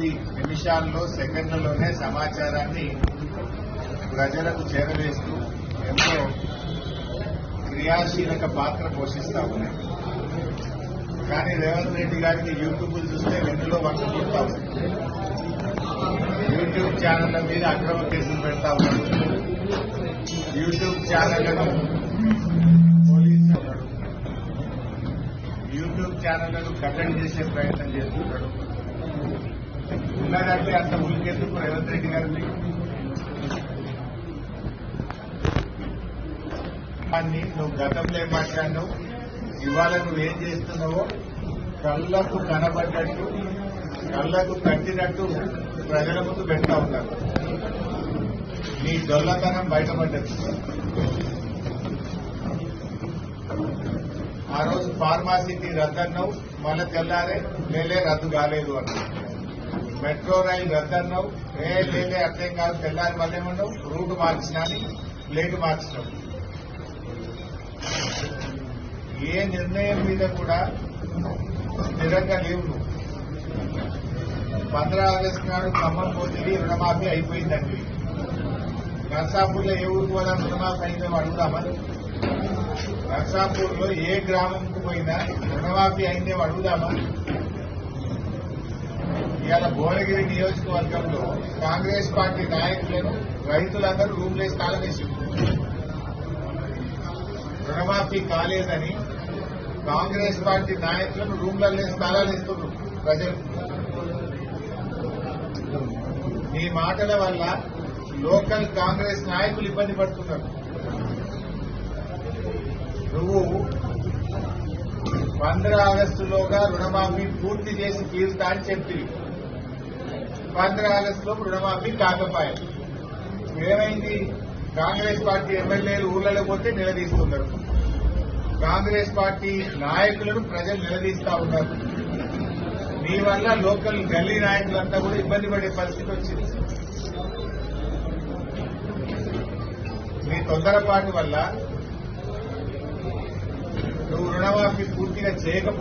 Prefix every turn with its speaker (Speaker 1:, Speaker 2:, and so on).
Speaker 1: కొద్ది నిమిషాల్లో సెకండ్లలోనే సమాచారాన్ని ప్రజలకు చేరవేస్తూ ఎంతో క్రియాశీలక పాత్ర పోషిస్తా ఉన్నాయి. కానీ రేవంత్ రెడ్డి గారికి యూట్యూబ్ చూస్తే వెన్నులో వంట పుడతా ఉంది యూట్యూబ్ ఛానళ్ళ మీద అక్రమ కేసులు పెడతా ఉన్నాడు యూట్యూబ్ ఛానళ్ళను పోలీసులు యూట్యూబ్ ఛానళ్ళను కట్టడి చేసే ప్రయత్నం చేస్తున్నాడు ఉన్నదంటే అంత ఉలికెందుకు రేవంత్ రెడ్డి గారిని? దాన్ని నువ్వు గతంలో ఏం మాట్లాడినావు? ఇవాళ నువ్వేం చేస్తున్నావో కళ్ళకు కనబడ్డట్టు కళ్ళకు కట్టినట్టు ప్రజల ముందు పెడతా ఉన్నారు. నీ దొల్లతనం బయటపడ్డది. ఆ రోజు ఫార్మాసిటీ రద్దన్నావు మళ్ళీ తెల్లారే మేలే రద్దు కాలేదు అన్నావు. మెట్రో రైలు రద్దన్నావు ఏ లేదే అర్థం కాదు తెల్లారి మళ్ళీ ఉండవు రూట్ మార్చినా ప్లేట్ మార్చినావు. ఏ నిర్ణయం మీద కూడా స్థిరంగా లేవు నువ్వు. పంద్రా ఆగస్టు నాడు ఖమ్మం పోతుంది రుణమాఫీ అయిపోయిందండి. నర్సాపూర్లో ఏ ఊరికి పోదా రుణమాఫీ అయిందో అడుగుదామని నర్సాపూర్లో ఏ గ్రామంకు పోయినా రుణమాఫీ అయిందేమో అడుగుదామా? ఇవాళ భువనగిరి నియోజకవర్గంలో కాంగ్రెస్ పార్టీ నాయకులను రైతులందరూ రూమ్లేసి తాళం వేసింది రుణమాఫీ కాలేదని కాంగ్రెస్ పార్టీ నాయకులను రూమ్లలో స్థలాలు ఇస్తున్నారు ప్రజలు. నీ మాటల వల్ల లోకల్ కాంగ్రెస్ నాయకులు ఇబ్బంది పడుతున్నారు. నువ్వు పంద్ర ఆగస్టులోగా రుణమాఫీ పూర్తి చేసి తీరుతా అని చెప్పి పంద్ర ఆగస్టులో రుణమాఫీ కాకపోయారు ఏమైంది? కాంగ్రెస్ పార్టీ ఎమ్మెల్యేలు ఊళ్ళలో పోతే నిలదీస్తున్నారు. కాంగ్రెస్ పార్టీ నాయకులను ప్రజలు నిలదీస్తా ఉన్నారు. మీ వల్ల లోకల్ గల్లీ నాయకులంతా కూడా ఇబ్బంది పడే పరిస్థితి వచ్చింది. మీ తొందరపాటు వల్ల నువ్వు రుణమాఫీ పూర్తిగా చేయకపోతే